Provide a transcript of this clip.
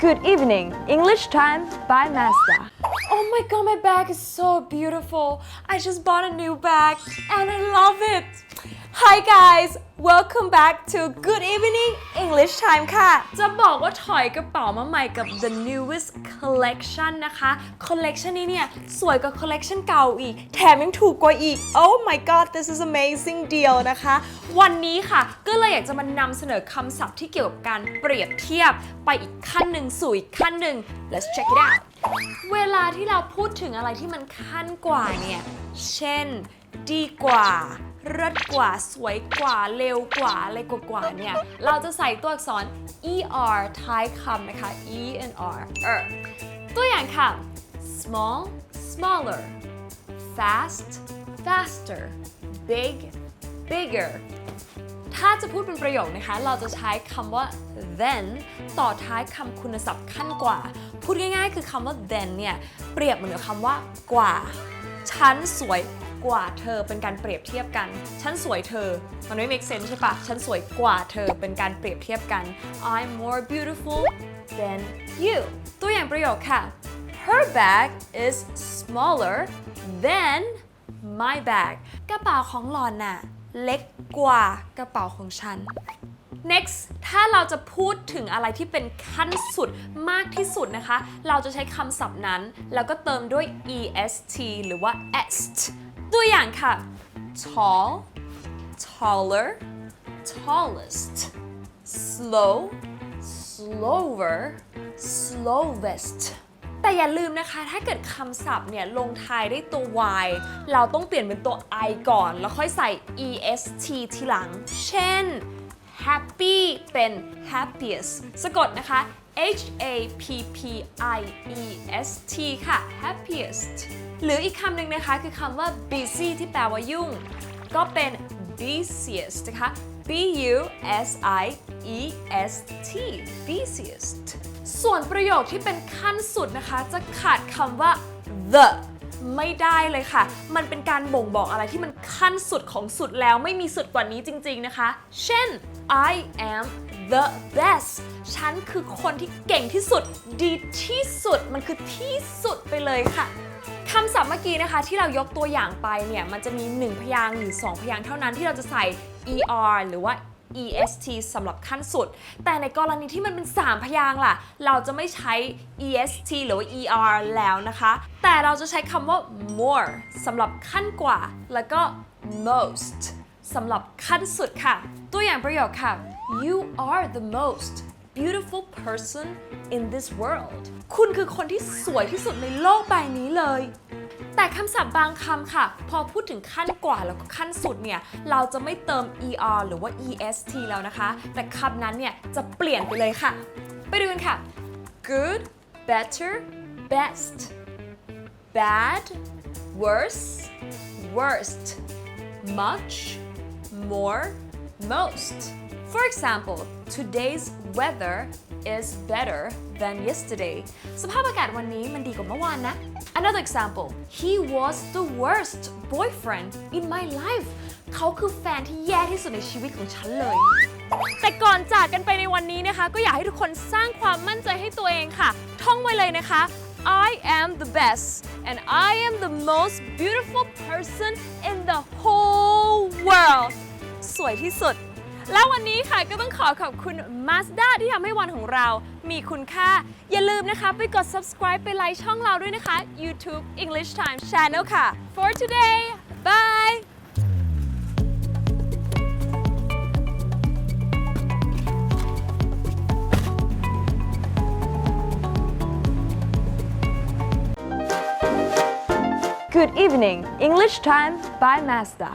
Good evening. English time by Mazda Oh my god, my bag is so beautiful. I just bought a new bag and I love it. Hi guys, welcome back to Good Evening English Time ค่ะ จะบอกว่าถอยกระเป๋ามาใหม่กับ the newest collection นะคะ collection นี้เนี่ย สวยกว่า collection เก่าอีก แถมยังถูกกว่าอีก Oh my god, this is amazing deal นะคะ วันนี้ค่ะก็เลยอยากจะมานำเสนอคำศัพท์ที่เกี่ยวกับการเปรียบเทียบไปอีกขั้นหนึ่งสู่อีกขั้นหนึ่ง Let's check it out เวลาที่เราพูดถึงอะไรที่มันขั้นกว่าเนี่ย เช่น ดีกว่าเลิศกว่า สวยกว่า เร็วกว่า อะไรกว่าเนี่ย เราจะใส่ตัวอักษร er ท้ายคำนะคะ e and r er ตัวอย่างค่ะ small smaller fast faster big bigger ถ้าจะพูดเป็นประโยคนะคะ เราจะใช้คำว่า then ต่อท้ายคำคุณศัพท์ขั้นกว่า พูดง่ายๆ คือคำว่า then เนี่ย เปรียบเหมือนกับคำว่ากว่า ฉันสวยกว่าเธอเป็นการเปรียบเทียบกัน ฉันสวยเธอ มันไม่ make sense ใช่ปะฉันสวยกว่าเธอเป็นการเปรียบเทียบกัน I'm more beautiful than you ตัวอย่างประโยคค่ะ Her bag is smaller than my bag กระเป๋าของหลอนน่ะ เล็กกว่ากระเป๋าของฉัน next ถ้าเราจะพูดถึงอะไรที่เป็นขั้นสุดมากที่สุดนะคะ เราจะใช้คำศัพท์นั้น แล้วก็เติมด้วย est หรือว่า est ตัวอย่างค่ะ tall taller tallest slow slower slowest แต่อย่าลืมนะคะ ถ้าเกิดคำศัพท์เนี่ยลงท้ายด้วยตัว y เราต้องเปลี่ยนเป็นตัว i ก่อน แล้วค่อยใส่ est ทีหลัง เช่น happy เป็น happiest สะกดนะคะ h a p p i e s t ค่ะ happiest หรืออีกคำหนึ่งนะคะคือคำว่า busy ที่แปลว่ายุ่ง ก็เป็น busiest นะคะ b u s i e s t busiest ส่วนประโยคที่เป็นขั้นสุดนะคะ จะขาดคำว่า the ไม่ได้เลยค่ะ มันเป็นการบ่งบอกอะไรที่มันขั้นสุดของสุดแล้วไม่มีสุดกว่านี้จริง ๆ นะคะ เช่น I am the best ฉันคือคนที่เก่งที่สุด ดีที่สุด มันคือที่สุดไปเลยค่ะคำศัพท์เมื่อกี้นะคะที่เรายกตัวอย่างไปเนี่ยมันจะมี 1 พยางค์หรือ 2 พยางค์เท่านั้นที่เราจะใส่ er หรือว่า est สำหรับขั้นสุด แต่ในกรณีที่มันเป็น 3 พยางค์ล่ะ เราจะไม่ใช้ est หรือว่า er แล้วนะคะ แต่เราจะใช้คำว่า more สำหรับขั้นกว่า แล้วก็ most สำหรับขั้นสุดค่ะ ตัวอย่างประโยคค่ะ you are the most beautiful person in this world คุณคือคนที่สวยที่สุดในโลกใบนี้เลย แต่คำศัพท์บางคำค่ะ พอพูดถึงขั้นกว่าแล้วก็ขั้นสุดเนี่ย เราจะไม่เติม er หรือว่า est แล้วนะคะ แต่คำนั้นเนี่ย จะเปลี่ยนไปเลยค่ะ ไปดูกันค่ะ good better best bad worse worst much more most for example today's weather is better than yesterday สภาพอากาศวันนี้มันดีกว่าเมื่อวานนะ Another example he was the worst boyfriend in my life เขาคือแฟนที่แย่ที่สุดในชีวิตของฉันเลย แต่ก่อนจากกันไปในวันนี้นะคะ ก็อยากให้ทุกคนสร้างความมั่นใจให้ตัวเองค่ะ ท่องไว้เลยนะคะ I am the best and I am the most beautiful person in the whole world สวยที่สุด แล้ววันนี้ค่ะก็ต้องขอขอบคุณ Mazda ที่ทำให้วันของเรา มีคุณค่า อย่าลืมนะคะ ไปกด subscribe ไปไลค์ช่องเราด้วยนะคะ YouTube English Time Channel ค่ะ for today bye Good evening English time by Mazda